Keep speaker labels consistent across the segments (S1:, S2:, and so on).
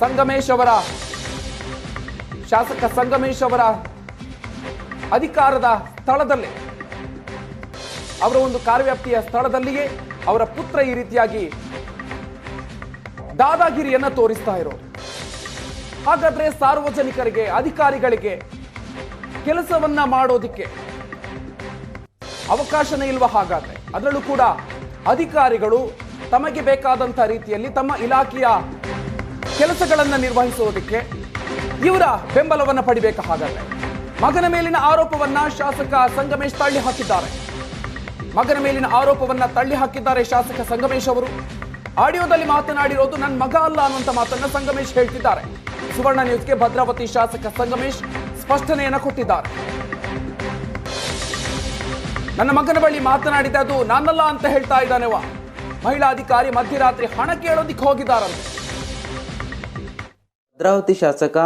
S1: ಸಂಗಮೇಶ್ ಅವರ, ಶಾಸಕ ಸಂಗಮೇಶ್ ಅವರ ಅಧಿಕಾರದ ಸ್ಥಳದಲ್ಲೇ, ಅವರ ಒಂದು ಕಾರ್ಯವ್ಯಾಪ್ತಿಯ ಸ್ಥಳದಲ್ಲಿಯೇ ಅವರ ಪುತ್ರ ಈ ರೀತಿಯಾಗಿ ದಾದಾಗಿರಿಯನ್ನ ತೋರಿಸ್ತಾ ಇರೋದು ಹಾಗಾದ್ರೆ ಸಾರ್ವಜನಿಕರಿಗೆ, ಅಧಿಕಾರಿಗಳಿಗೆ ಕೆಲಸವನ್ನ ಮಾಡೋದಿಕ್ಕೆ ಅವಕಾಶನೇ ಇಲ್ವ ಹಾಗಾದ್ರೆ? ಅದರಲ್ಲೂ ಕೂಡ ಅಧಿಕಾರಿಗಳು ತಮಗೆ ಬೇಕಾದಂತಹ ರೀತಿಯಲ್ಲಿ ತಮ್ಮ ಇಲಾಖೆಯ ಕೆಲಸಗಳನ್ನ ನಿರ್ವಹಿಸುವುದಕ್ಕೆ ಇವರ ಬೆಂಬಲವನ್ನು ಪಡಿಬೇಕು ಹಾಗಾದ್ರೆ? ಮಗನ ಮೇಲಿನ ಆರೋಪವನ್ನ ಶಾಸಕ ಸಂಗಮೇಶ್ ತಳ್ಳಿ ಹಾಕಿದ್ದಾರೆ. ಮಗನ ಮೇಲಿನ ಆರೋಪವನ್ನ ತಳ್ಳಿ ಹಾಕಿದ್ದಾರೆ ಶಾಸಕ ಸಂಗಮೇಶ್ ಅವರು. ಆಡಿಯೋದಲ್ಲಿ ಮಾತನಾಡಿರೋದು ನನ್ನ ಮಗ ಅಲ್ಲ ಅನ್ನುವಂಥ ಮಾತನ್ನ ಸಂಗಮೇಶ್ ಹೇಳ್ತಿದ್ದಾರೆ. ಸುವರ್ಣ ನ್ಯೂಸ್ಗೆ ಭದ್ರಾವತಿ ಶಾಸಕ ಸಂಗಮೇಶ್ ಸ್ಪಷ್ಟನೆಯನ್ನು ಕೊಟ್ಟಿದ್ದಾರೆ. ನನ್ನ ಮಗನ ಬಳಿ ಮಾತನಾಡಿದ, ಅದು ನಾನಲ್ಲ ಅಂತ ಹೇಳ್ತಾ ಇದ್ದಾನೆವ ಮಹಿಳಾ ಅಧಿಕಾರಿ ಮಧ್ಯರಾತ್ರಿ ಹಣ ಕೇಳೋದಿಕ್ಕೆ ಹೋಗಿದ್ದಾರಂತೆ.
S2: ಭದ್ರಾವತಿ ಶಾಸಕ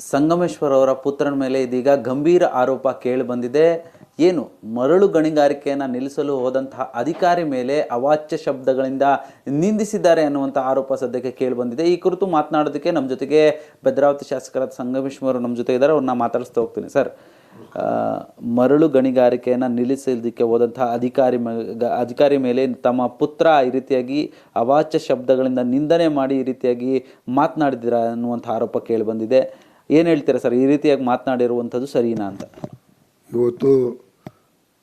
S2: ಸಂಗಮೇಶ್ವರ್ ಅವರ ಪುತ್ರನ ಮೇಲೆ ಇದೀಗ ಗಂಭೀರ ಆರೋಪ ಕೇಳಿ ಬಂದಿದೆ. ಏನು, ಮರಳು ಗಣಿಗಾರಿಕೆಯನ್ನು ನಿಲ್ಲಿಸಲು ಹೋದಂತಹ ಅಧಿಕಾರಿ ಮೇಲೆ ಅವಾಚ್ಯ ಶಬ್ದಗಳಿಂದ ನಿಂದಿಸಿದ್ದಾರೆ ಅನ್ನುವಂಥ ಆರೋಪ ಸದ್ಯಕ್ಕೆ ಕೇಳಿ ಬಂದಿದೆ. ಈ ಕುರಿತು ಮಾತನಾಡೋದಕ್ಕೆ ನಮ್ಮ ಜೊತೆಗೆ ಭದ್ರಾವತಿ ಶಾಸಕರಾದ ಸಂಗಮೇಶ್ವರ್ ನಮ್ಮ ಜೊತೆ ಇದ್ದಾರೆ. ಅವ್ರನ್ನ ಮಾತಾಡಿಸ್ತಾ ಹೋಗ್ತೀನಿ ಸರ್. ಮರಳು ಗಣಿಗಾರಿಕೆಯನ್ನು ನಿಲ್ಲಿಸಲಿಕ್ಕೆ ಹೋದಂತಹ ಅಧಿಕಾರಿ ಅಧಿಕಾರಿ ಮೇಲೆ ತಮ್ಮ ಪುತ್ರ ಈ ರೀತಿಯಾಗಿ ಅವಾಚ್ಯ ಶಬ್ದಗಳಿಂದ ನಿಂದನೆ ಮಾಡಿ ಈ ರೀತಿಯಾಗಿ ಮಾತನಾಡಿದಿರ ಅನ್ನುವಂಥ ಆರೋಪ ಕೇಳಿ ಬಂದಿದೆ ಏನು ಹೇಳ್ತೀರಾ ಸರ್? ಈ ರೀತಿಯಾಗಿ ಮಾತನಾಡಿರುವಂಥದ್ದು ಸರಿನಾ ಅಂತ?
S3: ಇವತ್ತು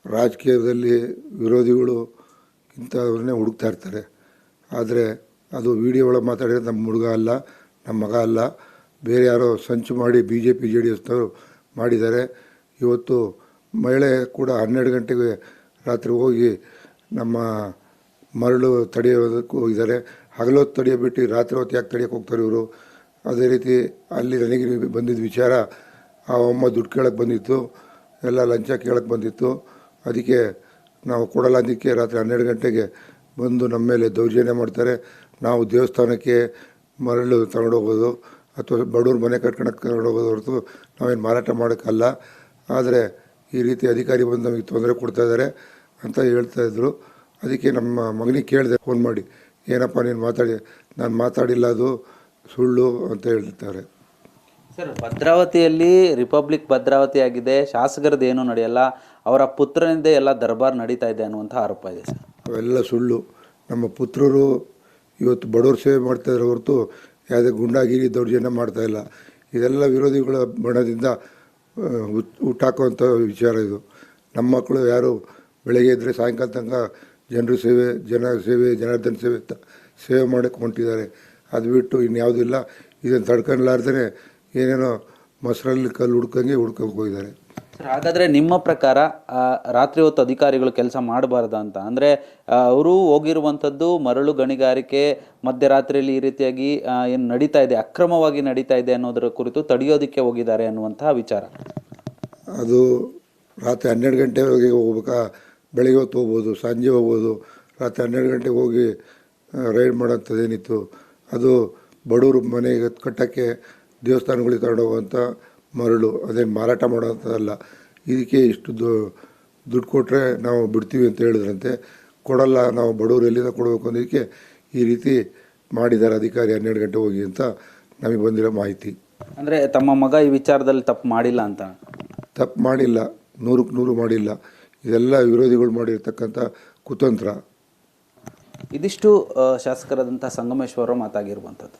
S3: ರಾಜಕೀಯದಲ್ಲಿ ವಿರೋಧಿಗಳು ಇಂಥವ್ರನ್ನೇ ಹುಡುಕ್ತಾ ಇರ್ತಾರೆ. ಆದರೆ ಅದು ವಿಡಿಯೋ ಒಳಗೆ ಮಾತಾಡಿದ್ರೆ ನಮ್ಮ ಹುಡುಗ ಅಲ್ಲ, ನಮ್ಮ ಮಗ ಅಲ್ಲ, ಬೇರೆ ಯಾರೋ ಸಂಚು ಮಾಡಿ B J P J D ಎಸ್ನವರು ಮಾಡಿದ್ದಾರೆ. ಇವತ್ತು ಮಹಿಳೆ ಕೂಡ ಹನ್ನೆರಡು ಗಂಟೆಗೆ ರಾತ್ರಿ ಹೋಗಿ ನಮ್ಮ ಮರಳು ತಡೆಯೋದಕ್ಕೂ ಹೋಗಿದ್ದಾರೆ. ಹಗಲೊತ್ತು ತಡೆಯೋ ಬಿಟ್ಟು ರಾತ್ರಿ ಹೊತ್ತು ಯಾಕೆ ತಡೆಯೋಕೆ ಹೋಗ್ತಾರೆ ಇವರು? ಅದೇ ರೀತಿ ಅಲ್ಲಿ ನನಗೆ ಬಂದಿದ್ದ ವಿಚಾರ, ಆ ಅಮ್ಮ ದುಡ್ಡು ಕೇಳಕ್ಕೆ ಬಂದಿತ್ತು, ಎಲ್ಲ ಲಂಚ ಕೇಳಕ್ಕೆ ಬಂದಿತ್ತು. ಅದಕ್ಕೆ ನಾವು ಕೊಡಲ್ಲ ಅದಕ್ಕೆ ರಾತ್ರಿ ಹನ್ನೆರಡು ಗಂಟೆಗೆ ಬಂದು ನಮ್ಮ ಮೇಲೆ ದೌರ್ಜನ್ಯ ಮಾಡ್ತಾರೆ. ನಾವು ದೇವಸ್ಥಾನಕ್ಕೆ ಮರಳು ತಗೊಂಡೋಗೋದು ಅಥವಾ ಬಡವ್ರ ಮನೆ ಕಟ್ಕೊಳಕ್ಕೆ ತಗೊಂಡೋಗೋದು ಹೊರತು ನಾವೇನು ಮಾರಾಟ ಮಾಡೋಕ್ಕಲ್ಲ. ಆದರೆ ಈ ರೀತಿ ಅಧಿಕಾರಿ ಬಂದು ನಮಗೆ ತೊಂದರೆ ಕೊಡ್ತಾ ಇದ್ದಾರೆ ಅಂತ ಹೇಳ್ತಾ ಇದ್ದರು ಅದಕ್ಕೆ ನಮ್ಮ ಮಗನಿಗೆ ಕೇಳಿದೆ ಫೋನ್ ಮಾಡಿ. ಏನಪ್ಪ ನೀನು ಮಾತಾಡಿ ನಾನು ಮಾತಾಡಿಲ್ಲ ಅದು ಸುಳ್ಳು ಅಂತ ಹೇಳ್ತಾರೆ.
S2: ಸರ್ ಭದ್ರಾವತಿಯಲ್ಲಿ ರಿಪಬ್ಲಿಕ್ ಭದ್ರಾವತಿ ಆಗಿದೆ ಶಾಸಕರದ್ದು ಏನೂ ನಡೆಯಲ್ಲ. ಅವರ ಪುತ್ರನಿಂದ ಎಲ್ಲ ದರ್ಬಾರ್ ನಡೀತಾ ಇದೆ ಅನ್ನುವಂಥ ಆರೋಪ ಇದೆ ಸರ್.
S3: ಅವೆಲ್ಲ ಸುಳ್ಳು. ನಮ್ಮ ಪುತ್ರರು ಇವತ್ತು ಬಡವ್ರ ಸೇವೆ ಮಾಡ್ತಾ ಇದ್ದಾರೆ ಹೊರತು ಯಾವುದೇ ಗುಂಡಾಗಿರಿ ದೌರ್ಜನ್ಯ ಮಾಡ್ತಾ ಇಲ್ಲ. ಇದೆಲ್ಲ ವಿರೋಧಿಗಳ ಬಣದಿಂದ ಹುಟ್ಟಾಕುವಂಥ ವಿಚಾರ ಇದು. ನಮ್ಮ ಮಕ್ಕಳು ಯಾರು ಬೆಳಗ್ಗೆ ಇದ್ದರೆ ಸಾಯಂಕಾಲ ತನಕ ಜನರ ಸೇವೆ, ಜನ ಸೇವೆ, ಜನಾರ್ದನ ಸೇವೆ ಅಂತ ಸೇವೆ ಮಾಡೋಕ್ಕೆ ಹೊಂಟಿದ್ದಾರೆ. ಅದು ಬಿಟ್ಟು ಇನ್ಯಾವುದಿಲ್ಲ ಇದನ್ನು ತಡ್ಕೊಳ್ಲಾರ್ದೇ ಏನೇನೋ ಮೊಸರಲ್ಲಿ ಕಲ್ಲು ಹುಡ್ಕಂಗೆ ಹುಡ್ಕೊಂಡು ಹೋಗಿದ್ದಾರೆ.
S2: ಸರ್, ಹಾಗಾದ್ರೆ ನಿಮ್ಮ ಪ್ರಕಾರ ರಾತ್ರಿ ಹೊತ್ತು ಅಧಿಕಾರಿಗಳು ಕೆಲಸ ಮಾಡಬಾರ್ದ ಅಂತ? ಅಂದ್ರೆ ಅವರು ಹೋಗಿರುವಂಥದ್ದು ಮರಳು ಗಣಿಗಾರಿಕೆ, ಮಧ್ಯರಾತ್ರಿಯಲ್ಲಿ ಈ ರೀತಿಯಾಗಿ ಏನು ನಡೀತಾ ಇದೆ, ಅಕ್ರಮವಾಗಿ ನಡೀತಾ ಇದೆ ಅನ್ನೋದರ ಕುರಿತು ತಡೆಯೋದಕ್ಕೆ ಹೋಗಿದ್ದಾರೆ ಅನ್ನುವಂತಹ ವಿಚಾರ.
S3: ಅದು ರಾತ್ರಿ ಹನ್ನೆರಡು ಗಂಟೆವರೆಗೆ ಹೋಗ್ಬೇಕಾ? ಬೆಳಗ್ಗೆ ಹೊತ್ತು ಹೋಗ್ಬೋದು, ಸಂಜೆ ಹೋಗ್ಬೋದು. ರಾತ್ರಿ ಹನ್ನೆರಡು ಗಂಟೆಗೆ ಹೋಗಿ ರೈಡ್ ಮಾಡೋಂಥದ್ದೇನಿತ್ತು ಅದು ಬಡವರು ಮನೆಗೆ ಕಟ್ಟೋಕ್ಕೆ ದೇವಸ್ಥಾನಗಳಿಗೆ ತಗೊಂಡೋಗುವಂಥ ಮರಳು ಅದೇ ಮಾರಾಟ ಮಾಡೋವಂಥದ್ದಲ್ಲ ಇದಕ್ಕೆ ಇಷ್ಟು ದುಡ್ಡು ಕೊಟ್ಟರೆ ನಾವು ಬಿಡ್ತೀವಿ ಅಂತ ಹೇಳಿದ್ರಂತೆ. ಕೊಡಲ್ಲ ನಾವು ಬಡವರು ಎಲ್ಲಿಂದ ಕೊಡಬೇಕು ಅನ್ನೋದಕ್ಕೆ ಈ ರೀತಿ ಮಾಡಿದ್ದಾರೆ ಅಧಿಕಾರಿ ಹನ್ನೆರಡು ಗಂಟೆ ಹೋಗಿ ಅಂತ ನಮಗೆ ಬಂದಿರೋ ಮಾಹಿತಿ.
S2: ಅಂದರೆ ತಮ್ಮ ಮಗ ಈ ವಿಚಾರದಲ್ಲಿ ತಪ್ಪು ಮಾಡಿಲ್ಲ ಅಂತ?
S3: ತಪ್ಪು ಮಾಡಿಲ್ಲ. ನೂರಕ್ಕೆ ನೂರು ಮಾಡಿಲ್ಲ. ಇದೆಲ್ಲ ವಿರೋಧಿಗಳು ಮಾಡಿರ್ತಕ್ಕಂಥ ಕುತಂತ್ರ.
S2: ಇದಿಷ್ಟು ಶಾಸಕರಾದಂಥ ಸಂಗಮೇಶ್ವರ ಮಾತಾಗಿರುವಂಥದ್ದು.